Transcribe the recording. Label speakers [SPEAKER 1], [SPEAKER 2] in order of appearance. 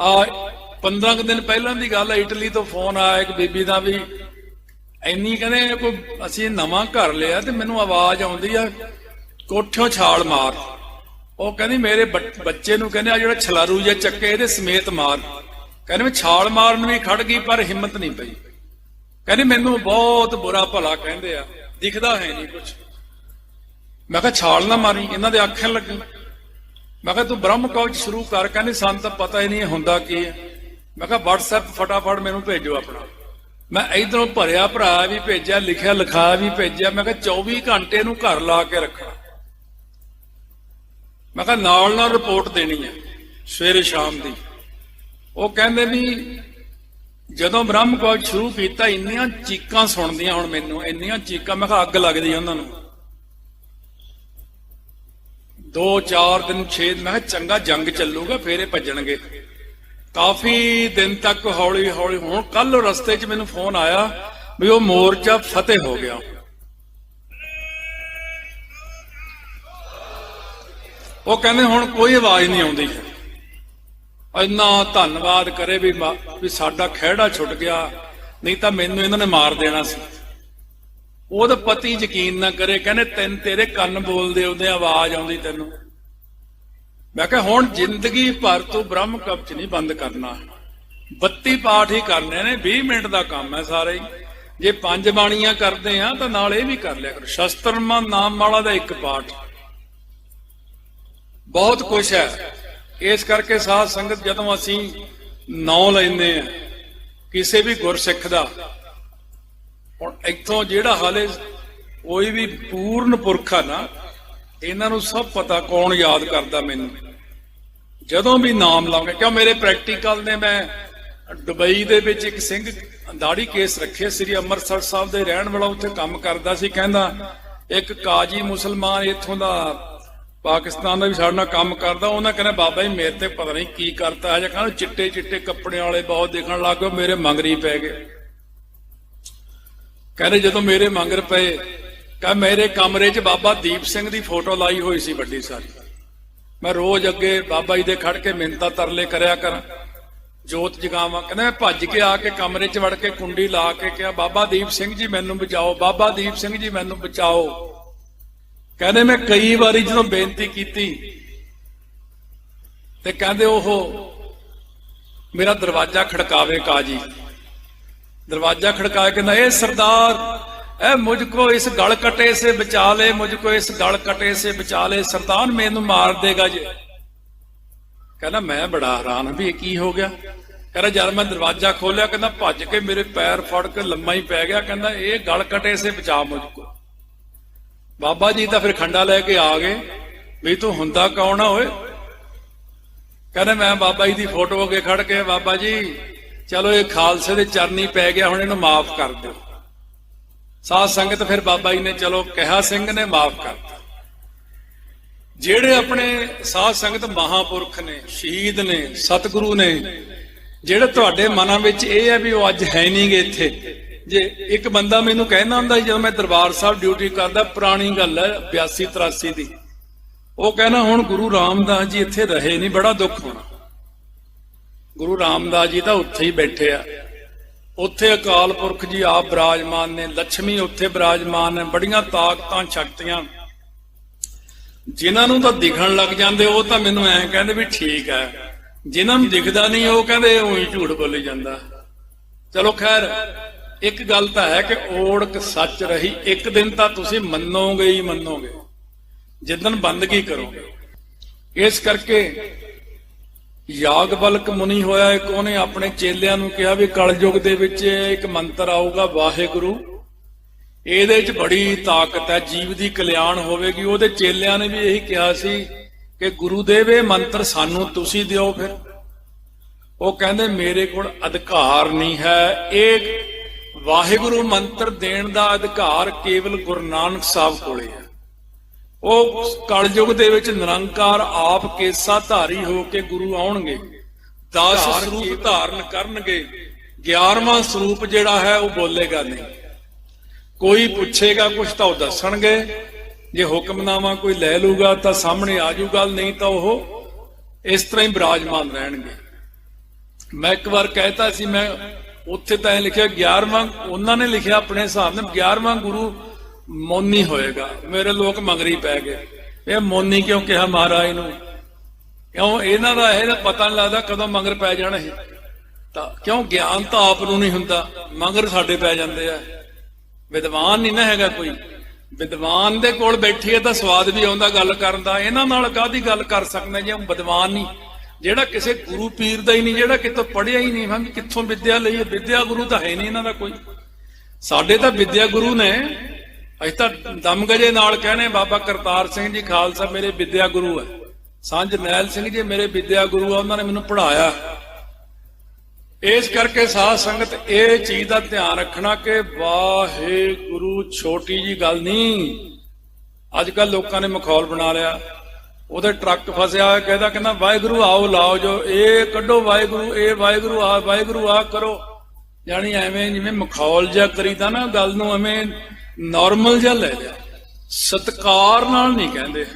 [SPEAKER 1] ਆ 15 ਕੁ ਦਿਨ ਪਹਿਲਾਂ ਦੀ ਗੱਲ ਹੈ ਇਟਲੀ ਤੋਂ ਫੋਨ ਆਇਆ ਇੱਕ ਬੀਬੀ ਦਾ ਵੀ, ਇੰਨੀ ਕਹਿੰਦੇ ਕੋਈ ਅਸੀਂ ਨਵਾਂ ਘਰ ਲਿਆ ਤੇ ਮੈਨੂੰ ਆਵਾਜ਼ ਆਉਂਦੀ ਆ, ਕੋਠਿਓਂ ਛਾਲ ਮਾਰ। ਉਹ ਕਹਿੰਦੀ ਮੇਰੇ ਬੱਚ- ਬੱਚੇ ਨੂੰ ਕਹਿੰਦੇ ਆ ਜਿਹੜਾ ਛਲਾਰੂ ਜਿਹਾ ਚੱਕੇ, ਇਹਦੇ ਸਮੇਤ ਮਾਰ। ਕਹਿੰਦੇ ਮੈਂ ਛਾਲ ਮਾਰਨ ਵੀ ਖੜ ਗਈ, ਪਰ ਹਿੰਮਤ ਨਹੀਂ ਪਈ। ਕਹਿੰਦੀ ਮੈਨੂੰ ਬਹੁਤ ਬੁਰਾ ਭਲਾ ਕਹਿੰਦੇ ਆ, ਦਿਖਦਾ ਹੈ ਨਹੀਂ ਕੁਝ ਮੈਂ ਕਿਹਾ ਛਾਲ ਨਾ ਮਾਰੀ, ਇਹਨਾਂ ਦੇ ਅੱਖਾਂ ਲੱਗੀ। ਮੈਂ ਕਿਹਾ, ਤੂੰ ਬ੍ਰਹਮ ਕਵਚ ਸ਼ੁਰੂ ਕਰ। ਕਹਿੰਦੇ, ਸਾਨੂੰ ਤਾਂ ਪਤਾ ਹੀ ਨਹੀਂ ਹੁੰਦਾ ਕੀ ਹੈ। ਮੈਂ ਕਿਹਾ, WhatsApp ਫਟਾਫਟ ਮੈਨੂੰ ਭੇਜੋ ਆਪਣਾ। ਮੈਂ ਇਧਰੋਂ ਭਰਿਆ ਭਰਾ ਵੀ ਭੇਜਿਆ, ਲਿਖਿਆ, ਲਿਖਾ ਵੀ ਭੇਜਿਆ। ਮੈਂ ਕਿਹਾ 24 ਘੰਟੇ ਨੂੰ ਘਰ ਲਾ ਕੇ ਰੱਖਣਾ। ਮੈਂ ਕਿਹਾ, ਨਾਲ ਨਾਲ ਰਿਪੋਰਟ ਦੇਣੀ ਹੈ, ਸਵੇਰੇ ਸ਼ਾਮ ਦੀ। ਉਹ ਕਹਿੰਦੇ ਵੀ, ਜਦੋਂ ਬ੍ਰਹਮ ਕਵਚ ਸ਼ੁਰੂ ਕੀਤਾ, ਇੰਨੀਆਂ ਚੀਕਾਂ ਸੁਣਦੀਆਂ ਹੁਣ ਮੈਨੂੰ, ਇੰਨੀਆਂ ਚੀਕਾਂ। ਮੈਂ ਕਿਹਾ, ਅੱਗ ਲੱਗਦੀ ਉਹਨਾਂ ਨੂੰ। ਦੋ ਚਾਰ ਦਿਨ, ਛੇ ਦਿਨ, ਮੈਂ ਕਿਹਾ ਚੰਗਾ ਜੰਗ ਚੱਲੂਗਾ, ਫੇਰੇ ਭੱਜਣਗੇ। ਕਾਫੀ ਦਿਨ ਤੱਕ ਹੌਲੀ ਹੌਲੀ ਹੁਣ ਕੱਲ ਰਸਤੇ 'ਚ ਮੈਨੂੰ ਫੋਨ ਆਇਆ ਵੀ ਉਹ ਮੋਰਚਾ ਫਤਿਹ ਹੋ ਗਿਆ। ਉਹ ਕਹਿੰਦੇ ਹੁਣ ਕੋਈ ਆਵਾਜ਼ ਨਹੀਂ ਆਉਂਦੀ। ਇੰਨਾ ਧੰਨਵਾਦ ਕਰੇ ਵੀ ਮਾ- ਵੀ ਸਾਡਾ ਖਿਹੜਾ ਛੁੱਟ ਗਿਆ, ਨਹੀਂ ਤਾਂ ਮੈਨੂੰ ਇਹਨਾਂ ਨੇ ਮਾਰ ਦੇਣਾ ਸੀ। ਉਹਦਾ ਪਤੀ ਯਕੀਨ ਨਾ ਕਰੇ, ਕਹਿੰਦੇ ਤੈਨ ਤੇਰੇ ਕੰਨ ਬੋਲਦੇ, ਉਹਦੇ ਆਵਾਜ਼ ਆਉਂਦੀ ਤੈਨੂੰ। ਮੈਂ ਕਿਹਾ, ਹੁਣ ਜ਼ਿੰਦਗੀ ਭਰ ਤੂੰ ਬ੍ਰਹਮ ਕਵਚ ਨਹੀਂ ਬੰਦ ਕਰਨਾ। 32 ਪਾਠ ਹੀ ਕਰਨੇ ਨੇ 20 ਮਿੰਟ ਦਾ ਕੰਮ ਹੈ ਸਾਰੇ ਹੀ। ਜੇ ਪੰਜ ਬਾਣੀਆਂ ਕਰਦੇ ਆ ਤਾਂ ਨਾਲ ਇਹ ਵੀ ਕਰ ਲਿਆ ਕਰੋ। ਸ਼ਸਤਰਮਾ ਨਾਮ ਵਾਲਾ ਦਾ ਇੱਕ ਪਾਠ। ਬਹੁਤ ਕੁਝ ਹੈ। ਇਸ ਕਰਕੇ ਸਾਧ ਸੰਗਤ ਜਦੋਂ ਅਸੀਂ ਨੌ ਲੈਂਦੇ ਆ ਕਿਸੇ ਵੀ ਗੁਰਸਿੱਖ ਦਾ ਹੁਣ ਇੱਥੋਂ ਜਿਹੜਾ ਹਾਲੇ ਕੋਈ ਵੀ ਪੂਰਨ ਪੁਰਖ ਆ ਨਾ, ਇਹਨਾਂ ਨੂੰ ਸਭ ਪਤਾ ਕੌਣ ਯਾਦ ਕਰਦਾ ਮੈਨੂੰ। ਜਦੋਂ ਵੀ ਨਾਮ ਲਾਉਂਗੇ ਕਿਉਂ ਮੇਰੇ ਪ੍ਰੈਕਟੀਕਲ ਨੇ ਮੈਂ ਦੁਬਈ ਦੇ ਵਿੱਚ ਇੱਕ ਸਿੰਘ ਦਾੜੀ ਕੇਸ ਰੱਖੇ, ਸ੍ਰੀ ਅੰਮ੍ਰਿਤਸਰ ਸਾਹਿਬ ਦੇ ਰਹਿਣ ਵਾਲਾ ਉੱਥੇ ਕੰਮ ਕਰਦਾ ਸੀ, ਕਹਿੰਦਾ, ਇੱਕ ਕਾਜੀ ਮੁਸਲਮਾਨ ਇੱਥੋਂ ਦਾ ਪਾਕਿਸਤਾਨ ਦਾ ਵੀ ਸਾਡੇ ਨਾਲ ਕੰਮ ਕਰਦਾ, ਉਹਨਾਂ ਕਹਿੰਦਾ, ਬਾਬਾ ਜੀ, ਮੇਰੇ ਤੇ ਪਤਾ ਨਹੀਂ ਕੀ ਕਰਤਾ ਹੈ। ਜਾਂ ਕਹਿੰਦਾ ਚਿੱਟੇ ਚਿੱਟੇ ਕੱਪੜੇ ਵਾਲੇ ਬਹੁਤ ਦੇਖਣ ਲੱਗ ਗਏ ਮੇਰੇ ਮੰਗਰੀ ਪੈ ਗਏ। ਕਹਿੰਦੇ ਜਦੋਂ ਮੇਰੇ ਮੰਗਰ ਪਏ, ਕਹ ਮੇਰੇ ਕਮਰੇ 'ਚ ਬਾਬਾ ਦੀਪ ਸਿੰਘ ਦੀ ਫੋਟੋ ਲਾਈ ਹੋਈ ਸੀ ਵੱਡੀ ਸਾਰੀ। ਮੈਂ ਰੋਜ਼ ਅੱਗੇ ਬਾਬਾ ਜੀ ਦੇ ਖੜ ਕੇ ਮਿੰਤਾ ਤਰਲੇ ਕਰਿਆ ਕਰਾਂ, ਜੋਤ ਜਗਾਵਾਂ, ਕਹਿੰਦਾ ਮੈਂ ਭੱਜ ਕੇ ਆ ਕੇ ਕਮਰੇ 'ਚ ਵੜ ਕੇ ਕੁੰਡੀ ਲਾ ਕੇ ਕਿਹਾ, ਬਾਬਾ ਦੀਪ ਸਿੰਘ ਜੀ ਮੈਨੂੰ ਬਚਾਓ, ਬਾਬਾ ਦੀਪ ਸਿੰਘ ਜੀ ਮੈਨੂੰ ਬਚਾਓ। ਕਹਿੰਦੇ ਮੈਂ ਕਈ ਵਾਰੀ ਜਦੋਂ ਬੇਨਤੀ ਕੀਤੀ, ਤੇ ਕਹਿੰਦੇ ਉਹ ਮੇਰਾ ਦਰਵਾਜ਼ਾ ਖੜਕਾਵੇ ਕਾਜੀ। दरवाजा खड़काया कहना ए सरदार ए मुझको इस गल कटे से बचा ले मुझको इस गल कटे से बचा ले सरदार मैनू मार देगा जे ਕਹਿੰਦਾ ਮੈਂ ਬੜਾ ਹੈਰਾਨ ਵੀ ਇਹ ਕੀ ਹੋ ਗਿਆ ਕਹਿੰਦਾ ਜਦ ਮੈਂ ਦਰਵਾਜ਼ਾ ਖੋਲਿਆ ਕਹਿੰਦਾ ਭੱਜ ਕੇ ਮੇਰੇ ਪੈਰ ਫੜ ਕੇ ਲੰਮਾ ਹੀ ਪੈ ਗਿਆ ਕਹਿੰਦਾ ਇਹ ਗਲ ਕਟੇ ਸੇ ਬਚਾ ਮੁਝਕੋ ਬਾਬਾ ਜੀ ਤਾਂ ਫਿਰ ਖੰਡਾ ਲੈ ਕੇ ਆ ਗਏ ਵੀ ਤੂੰ ਹੁੰਦਾ ਕੌਣ ਆ ਓਏ ਕਹਿੰਦਾ ਮੈਂ ਬਾਬਾ ਜੀ ਦੀ ਫੋਟੋ ਅੱਗੇ ਖੜ ਕੇ ਬਾਬਾ ਜੀ ਚਲੋ ਇਹ ਖਾਲਸੇ ਦੇ ਚਰਨੀ ਪੈ ਗਿਆ, ਹੁਣ ਇਹਨੂੰ ਮਾਫ ਕਰ ਦਿਓ। ਸਾਧ ਸੰਗਤ ਫਿਰ ਬਾਬਾ ਜੀ ਨੇ ਚਲੋ ਕਿਹਾ, ਸਿੰਘ ਨੇ ਮਾਫ ਕਰਤਾ ਜਿਹੜੇ ਆਪਣੇ ਸਾਧ ਸੰਗਤ ਮਹਾਪੁਰਖ ਨੇ, ਸ਼ਹੀਦ ਨੇ, ਸਤਿਗੁਰੂ ਨੇ, ਜਿਹੜੇ ਤੁਹਾਡੇ ਮਨਾਂ ਵਿੱਚ ਇਹ ਹੈ ਵੀ ਉਹ ਅੱਜ ਹੈ ਨਹੀਂਗੇ ਇੱਥੇ। ਜੇ ਇੱਕ ਬੰਦਾ ਮੈਨੂੰ ਕਹਿੰਦਾ ਹੁੰਦਾ ਜਦੋਂ ਮੈਂ ਦਰਬਾਰ ਸਾਹਿਬ ਡਿਊਟੀ ਕਰਦਾ, ਪੁਰਾਣੀ ਗੱਲ ਹੈ 82 83 ਦੀ। ਉਹ ਕਹਿੰਦਾ, ਹੁਣ ਗੁਰੂ ਰਾਮਦਾਸ ਜੀ ਇੱਥੇ ਰਹੇ ਨਹੀਂ ਬੜਾ ਦੁੱਖ ਹੋਣਾ। ਗੁਰੂ ਰਾਮਦਾਸ ਜੀ ਤਾਂ ਉੱਥੇ ਹੀ ਬੈਠੇ ਆ। ਉੱਥੇ ਅਕਾਲ ਪੁਰਖ ਜੀ ਆਪ ਬਿਰਾਜਮਾਨ ਨੇ ਲక్ష్ਮੀ ਉੱਥੇ ਬਿਰਾਜਮਾਨ ਨੇ, ਬੜੀਆਂ ਤਾਕਤਾਂ ਸ਼ਕਤੀਆਂ ਜਿਨ੍ਹਾਂ ਨੂੰ ਤਾਂ ਦਿਖਣ ਲੱਗ ਜਾਂਦੇ, ਉਹ ਤਾਂ ਮੈਨੂੰ ਐਂ ਕਹਿੰਦੇ ਵੀ ਠੀਕ ਹੈ। ਜਿਨ੍ਹਾਂ ਨੂੰ ਦਿਖਦਾ ਨਹੀਂ, ਉਹ ਕਹਿੰਦੇ ਉਹੀ ਝੂਠ ਬੋਲੀ ਜਾਂਦਾ। ਚਲੋ ਖੈਰ, ਇੱਕ ਗੱਲ ਤਾਂ ਹੈ ਕਿ ਓੜਕ ਸੱਚ ਰਹੀ, ਇੱਕ ਦਿਨ ਤਾਂ ਤੁਸੀਂ ਮੰਨੋਗੇ ਹੀ ਮੰਨੋਗੇ। ਜਿੱਦਨ ਬੰਦਗੀ ਕਰੋਗੇ। ਇਸ ਕਰਕੇ ਯਾਗਬਲਕ ਮੁਨੀ ਹੋਇਆ ਇੱਕ, ਉਹਨੇ ਆਪਣੇ ਚੇਲਿਆਂ ਨੂੰ ਕਿਹਾ ਵੀ ਕਲਯੁਗ ਦੇ ਵਿੱਚ ਇੱਕ ਮੰਤਰ ਆਊਗਾ, ਵਾਹਿਗੁਰੂ। ਇਹਦੇ 'ਚ ਬੜੀ ਤਾਕਤ ਹੈ, ਜੀਵ ਦੀ ਕਲਿਆਣ ਹੋਵੇਗੀ। ਉਹਦੇ ਚੇਲਿਆਂ ਨੇ ਵੀ ਇਹੀ ਕਿਹਾ ਸੀ ਕਿ ਗੁਰੂਦੇਵ, ਇਹ ਮੰਤਰ ਸਾਨੂੰ ਤੁਸੀਂ ਦਿਓ ਫਿਰ। ਉਹ ਕਹਿੰਦੇ, ਮੇਰੇ ਕੋਲ ਅਧਿਕਾਰ ਨਹੀਂ ਹੈ। ਇਹ ਵਾਹਿਗੁਰੂ ਮੰਤਰ ਦੇਣ ਦਾ ਅਧਿਕਾਰ ਕੇਵਲ ਗੁਰੂ ਨਾਨਕ ਸਾਹਿਬ ਕੋਲੇ ਹੈ। ਉਹ ਕਲਯੁਗ ਦੇ ਵਿੱਚ ਨਿਰੰਕਾਰ ਆਪ ਕੇਸਾ ਧਾਰੀ ਹੋ ਕੇ ਗੁਰੂ ਆਉਣਗੇ। 10 ਸਰੂਪ ਧਾਰਨ ਕਰਨਗੇ। 11ਵਾਂ ਸਰੂਪ ਜਿਹੜਾ ਹੈ ਉਹ ਬੋਲੇਗਾ ਨਹੀਂ। ਕੋਈ ਪੁੱਛੇਗਾ ਕੁਝ ਤਾਂ ਉਹ ਦੱਸਣਗੇ। ਜੇ ਹੁਕਮਨਾਮਾ ਕੋਈ ਲੈ ਲੂਗਾ ਤਾਂ ਸਾਹਮਣੇ ਆ ਜੂ ਗੱਲ ਨਹੀਂ ਤਾਂ ਉਹ ਇਸ ਤਰ੍ਹਾਂ ਹੀ ਬਿਰਾਜਮਾਨ ਰਹਿਣਗੇ। ਮੈਂ ਇੱਕ ਵਾਰ ਕਹਿਤਾ ਸੀ ਮੈਂ ਉੱਥੇ ਤਾਂ ਇਹ ਲਿਖਿਆ 11ਵਾਂ ਉਹਨਾਂ ਨੇ ਲਿਖਿਆ ਆਪਣੇ ਹਿਸਾਬ ਨਾਲ 11ਵਾਂ ਗੁਰੂ ਮੌਨੀ ਹੋਏਗਾ। ਮੇਰੇ ਲੋਕ ਮੰਗਰੀ ਪੈ ਗਏ। ਇਹ ਮੌਨੀ ਕਿਉਂ ਕਿਹਾ ਮਹਾਰਾਜ ਨੂੰ? ਕਿਉਂ ਇਹਨਾਂ ਦਾ ਇਹ ਪਤਾ ਨਹੀਂ ਲੱਗਦਾ ਕਦੋਂ ਮੰਗਰ ਪੈ ਜਾਣਾ ਇਹ। ਤਾਂ ਕਿਉਂ ਗਿਆਨ ਤਾਂ ਆਪ ਨੂੰ ਨਹੀਂ ਹੁੰਦਾ, ਮੰਗਰ ਸਾਡੇ ਪੈ ਜਾਂਦੇ ਆ। ਵਿਦਵਾਨ ਨਹੀਂ ਨਾ ਹੈਗਾ ਕੋਈ। ਵਿਦਵਾਨ ਦੇ ਕੋਲ ਬੈਠੀਏ ਤਾਂ ਸਵਾਦ ਵੀ ਆਉਂਦਾ ਗੱਲ ਕਰਨ ਦਾ। ਇਹਨਾਂ ਨਾਲ ਕਾਦੀ ਗੱਲ ਕਰ ਸਕਦਾ ਜੇ? ਵਿਦਵਾਨ ਨਹੀਂ ਜਿਹੜਾ ਕਿਸੇ ਗੁਰੂ ਪੀਰ ਦਾ ਹੀ ਨਹੀਂ ਜਿਹੜਾ ਕਿਤੋਂ ਪੜਿਆ ਹੀ ਨਹੀਂ ਹਾਂ ਕਿੱਥੋਂ ਵਿਦਿਆ ਲਈ? ਹੈ? ਵਿਦਿਆ ਗੁਰੂ ਤਾਂ ਹੈ ਨਹੀਂ ਇਹਨਾਂ ਦਾ ਕੋਈ। ਸਾਡੇ ਤਾਂ ਵਿਦਿਆ ਗੁਰੂ ਨੇ ਅਸੀਂ ਤਾਂ ਦਮਗਜੇ ਨਾਲ ਕਹਿੰਦੇ ਬਾਬਾ ਕਰਤਾਰ ਸਿੰਘ ਜੀ ਖਾਲਸਾ ਮੇਰੇ ਵਿਦਿਆ ਗੁਰੂ ਹੈ। ਸੰਜ ਮਹਿਲ ਸਿੰਘ ਜੀ ਮੇਰੇ ਵਿਦਿਆ ਗੁਰੂ ਆ, ਉਹਨਾਂ ਨੇ ਮੈਨੂੰ ਪੜਾਇਆ ਇਸ ਕਰਕੇ ਸਾਧ ਸੰਗਤ ਇਹ ਚੀਜ਼ ਦਾ ਧਿਆਨ ਰੱਖਣਾ ਕਿ ਵਾਹਿਗੁਰੂ ਛੋਟੀ ਜੀ ਗੱਲ ਨਹੀਂ। ਅੱਜ ਕੱਲ ਲੋਕਾਂ ਨੇ ਮਖੌਲ ਬਣਾ ਲਿਆ। ਉਹਦੇ ਟਰੱਕ ਫਸਿਆ ਹੋਇਆ, ਕਹਿੰਦਾ ਕਹਿੰਦਾ, ਵਾਹਿਗੁਰੂ ਆਓ, ਲਾਓ ਜੋ। ਇਹ ਕੱਢੋ ਵਾਹਿਗੁਰੂ, ਇਹ ਵਾਹਿਗੁਰੂ ਆ ਵਾਹਿਗੁਰੂ ਆ ਕਰੋ। ਯਾਨੀ ਐਵੇਂ ਜਿਵੇਂ ਮਖੌਲ ਜਿਹਾ ਕਰੀਦਾ ਨਾ, ਗੱਲ ਨੂੰ ਐਵੇਂ ਨਾਰਮਲ ਜਿਹਾ ਲੈ ਲਿਆ। ਸਤਕਾਰ ਨਾਲ ਨਹੀਂ ਕਹਿੰਦੇ।